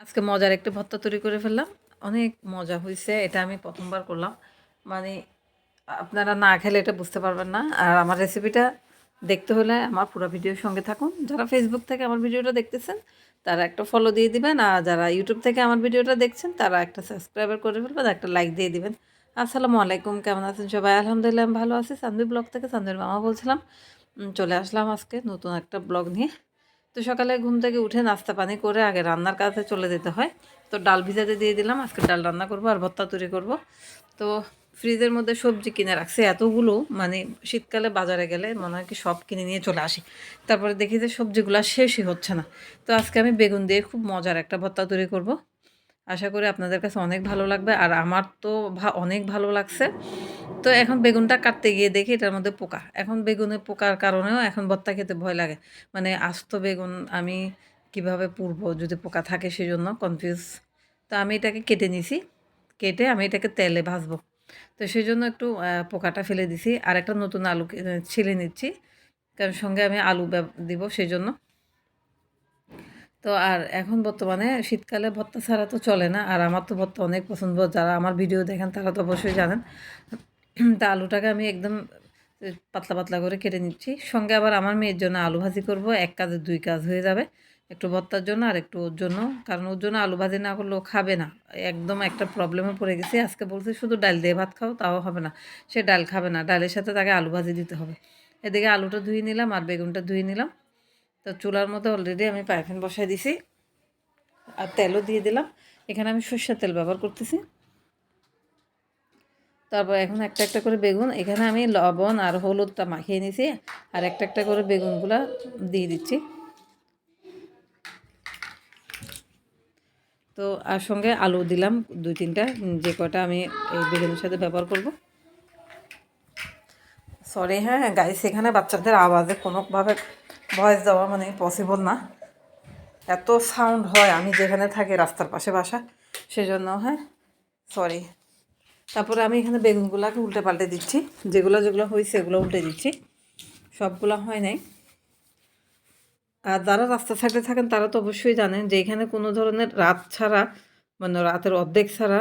আজকে মজার একটা ভর্তা তৈরি করে ফেললাম। অনেক মজা হয়েছে এটা আমি প্রথমবার করলাম। মানে আপনারা না খেলে এটা বুঝতে পারবেন না। আর আমার রেসিপিটা দেখতে হলে আমার পুরো ভিডিওর সঙ্গে থাকুন। যারা ফেসবুক থেকে আমার ভিডিওটা দেখতেছেন, তারা একটা ফলো দিয়ে দিবেন। আর যারা ইউটিউব থেকে আমার ভিডিওটা দেখছেন, তারা একটা সাবস্ক্রাইবার করে ফেলবেন, একটা লাইক দিয়ে দিবেন। আসসালামু আলাইকুম, কেমন আছেন সবাই? আলহামদুলিল্লাহ, আমি ভালো আছি। সান্দুই ব্লগ থেকে সান্দুর মামা বলছিলাম। চলে আসলাম আজকে নতুন একটা ব্লগ নিয়ে। তো সকালে ঘুম থেকে উঠে নাস্তা পানি করে আগে রান্নার কাছে চলে যেতে হয়। তো ডাল ভিজাতে দিয়ে দিলাম, আজকে ডাল রান্না করব আর ভত্তা তৈরি করব। তো ফ্রিজের মধ্যে সবজি কিনে রাখছে, এতগুলো মানে শীতকালে বাজারে গেলে মনে হয় কি সব কিনে নিয়ে চলে আসি। তারপরে দেখি যে সবজিগুলো শেষই হচ্ছে না। তো আজকে আমি বেগুন দিয়ে খুব মজার একটা ভত্তা তৈরি করব। আশা করি আপনাদের কাছে অনেক ভালো লাগবে আর আমার তো অনেক ভালো লাগছে। তো এখন বেগুনটা কাটতে গিয়ে দেখি এটার মধ্যে পোকা। এখন বেগুনে পোকার কারণেও এখন ভর্তা খেতে ভয় লাগে। মানে আস্ত বেগুন আমি কীভাবে পুরবো যদি পোকা থাকে সেই জন্য কনফিউজ তো আমি এটাকে কেটে নিছি। কেটে আমি এটাকে তেলে ভাজবো। তো সেই জন্য একটু পোকাটা ফেলে দিছি। আর একটা নতুন আলু ছিলে নিচ্ছি। কারণ সঙ্গে আমি আলু দিব সেই জন্য তো আর এখন বর্তমানে শীতকালে ভর্তা ছাড়া তো চলে না। আর আমার তো ভর্তা অনেক পছন্দ। যারা আমার ভিডিও দেখেন তারা তো অবশ্যই জানেন। তা আলুটাকে আমি একদম পাতলা পাতলা করে কেটে নিচ্ছি। সঙ্গে আবার আমার মেয়ের জন্য আলু ভাজি করব। এক কাজে দুই কাজ হয়ে যাবে। একটু ভর্তার জন্য আর একটু ওর জন্য। কারণ ওর জন্য আলু ভাজি না করলে ও খাবে না। একদম একটা প্রবলেমে পড়ে গেছি। আজকে বলছি শুধু ডাল দিয়ে ভাত খাও, তাও হবে না। সে ডাল খাবে না। ডালের সাথে তাকে আলু ভাজি দিতে হবে। এদিকে আলুটা ধুয়ে নিলাম আর বেগুনটা ধুয়ে নিলাম। তো চুলার মধ্যে অলরেডি আমি পাইফেন বসাই দিছি আর তেলও দিয়ে দিলাম। এখানে আমি সর্ষের তেল ব্যবহার করতেছি। তারপর এখন একটা একটা করে বেগুন, এখানে আমি লবণ আর হলুদটা মাখিয়ে নিছি আর একটা একটা করে বেগুনগুলো দিয়ে দিচ্ছি। তো আর সঙ্গে আলু দিলাম, দুই তিনটা, যে কটা আমি এই বেগুনের সাথে ব্যবহার করব। সরি হ্যাঁ গাইস এখানে বাচ্চাদের আওয়াজে কোনোভাবে ভয়েস দেওয়া মানে পসিবল না। এত সাউন্ড হয়, আমি যেখানে থাকি রাস্তার পাশে বাসা, সেজন্য হ্যাঁ সরি তারপরে আমি এখানে বেগুনগুলোকে উল্টে পাল্টে দিচ্ছি। যেগুলো যেগুলো হয়েছে সেগুলো উল্টে দিচ্ছি। সবগুলো হয় নাই। আর যারা রাস্তা সাইডে থাকেন, তারা তো অবশ্যই জানেন যে এখানে কোনো ধরনের রাত ছাড়া মানে রাতের অর্ধেক ছাড়া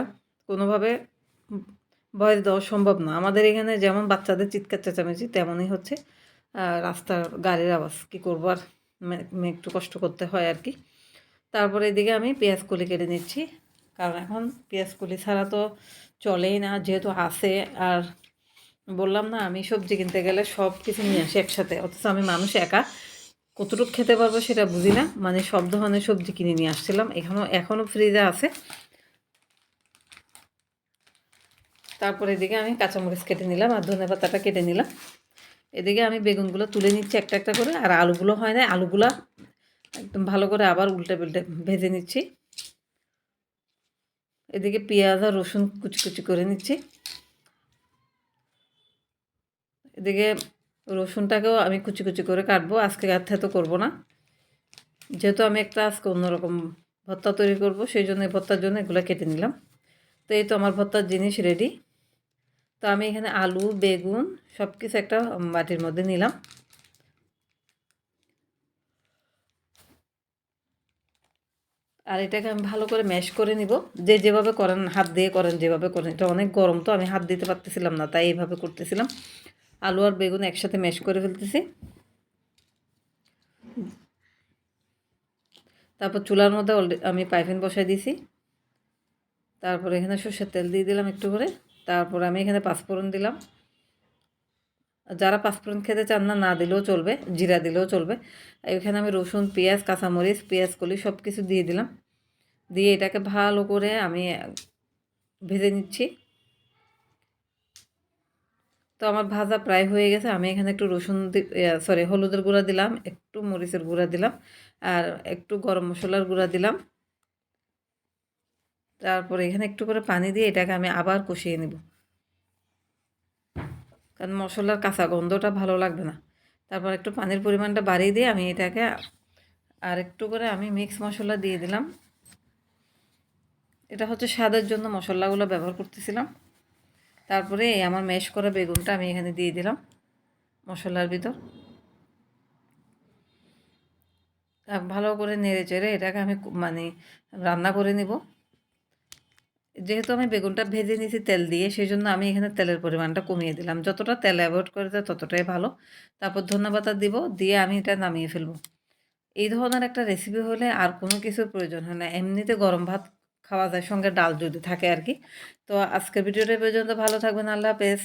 কোনোভাবে ভয়েস দেওয়া সম্ভব না। আমাদের এখানে যেমন বাচ্চাদের চিৎকার চেঁচামেচি, তেমনই হচ্ছে। রাস্তার গাড়ির আওয়াজ কী করব আর একটু কষ্ট করতে হয় আর কি। তারপরে এদিকে আমি পেঁয়াজ কলি কেটে নিচ্ছি। কারণ এখন পেঁয়াজ কলি ছাড়া তো চলেই না, যেহেতু আসে আর বললাম না, আমি সবজি কিনতে গেলে সব কিছু নিয়ে আসি একসাথে। অথচ আমি মানুষ একা। কতটুকু খেতে পারব সেটা বুঝি না। মানে সব ধরনের সবজি কিনে নিয়ে আসছিলাম। এখনও এখনও ফ্রিজে আছে। তারপরে এদিকে আমি কাঁচামরিচ কেটে নিলাম আর ধনে পাতাটা কেটে নিলাম। এদিকে আমি বেগুনগুলো তুলে নিচ্ছি একটা একটা করে, আর আলুগুলো হয় না, আলুগুলো একদম ভালো করে আবার উল্টে পাল্টে ভেজে নিচ্ছি। এদিকে পেঁয়াজ আর রসুন কুচি কুচি করে নিচ্ছি। এদিকে রসুনটাকেও আমি কুচি কুচি করে কাটবো, আজকে গাথে তো করব না। যেহেতু আমি একটা আজকে অন্যরকম ভর্তা তৈরি করব, সেই জন্য ভর্তার জন্য এগুলো কেটে নিলাম। তো এই তো আমার ভর্তার জিনিস রেডি তো আমি এখানে আলু, বেগুন সব কিছু একটা বাটির মধ্যে নিলাম। আর এটাকে আমি ভালো করে ম্যাশ করে নিব। যে যেভাবে করেন, হাত দিয়ে করেন যেভাবে করেন। এটা অনেক গরম তো আমি হাত দিতে পারতেছিলাম না, তাই এইভাবে করতেছিলাম। আলু আর বেগুন একসাথে ম্যাশ করে ফেলতেছি। তারপর চুলার মধ্যে অলরেডি আমি পাইপিন বসাই দিয়েছি। তারপরে এখানে সর্ষের তেল দিয়ে দিলাম একটু করে। তারপর আমি এখানে পাঁচফোড়ন দিলাম। যারা পাঁচফোড়ন খেতে চান না না দিলেও চলবে, জিরা দিলেও চলবে। এখানে আমি রসুন, পেঁয়াজ, কাঁচামরিচ পেঁয়াজ কলি সব কিছু দিয়ে দিলাম। দিয়ে এটাকে ভালো করে আমি ভেজে নিচ্ছি। তো আমার ভাজা প্রায় হয়ে গেছে। আমি এখানে একটু রসুন সরি হলুদের গুঁড়া দিলাম, একটু মরিচের গুঁড়া দিলাম, আর একটু গরম মশলার গুঁড়া দিলাম। তারপরে এখানে একটু করে পানি দিয়ে এটাকে আমি আবার কষিয়ে নেব। কারণ মশলার কাঁচা গন্ধটা ভালো লাগবে না। তারপর একটু পানির পরিমাণটা বাড়িয়ে দিয়ে আমি এটাকে আর একটু করে আমি মিক্স মশলা দিয়ে দিলাম। এটা হচ্ছে স্বাদের জন্য মশলাগুলো ব্যবহার করতেছিলাম। তারপরে আমার ম্যাশ করা বেগুনটা আমি এখানে দিয়ে দিলাম মশলার ভিতর। ভালো করে নেড়ে চেড়ে এটাকে আমি মানে রান্না করে নিব। যেহেতু আমি বেগুনটা ভেজে নিয়েছি তেল দিয়ে সেই জন্য আমি এখানে তেলের পরিমাণটা কমিয়ে দিলাম। যতটা তেল অ্যাভয়েড করে দেয় ততটাই ভালো। তারপর ধন্যবাদ দিব, দিয়ে আমি এটা নামিয়ে ফেলব। এই ধরনের একটা রেসিপি হলে আর কোনো কিছুর প্রয়োজন হয় না। এমনিতে গরম ভাত খাওয়া যায়, সঙ্গে ডাল যদি থাকে আর কি তো আজকের ভিডিওটা পর্যন্ত। ভালো থাকবেন। আল্লাহ হাফেজ।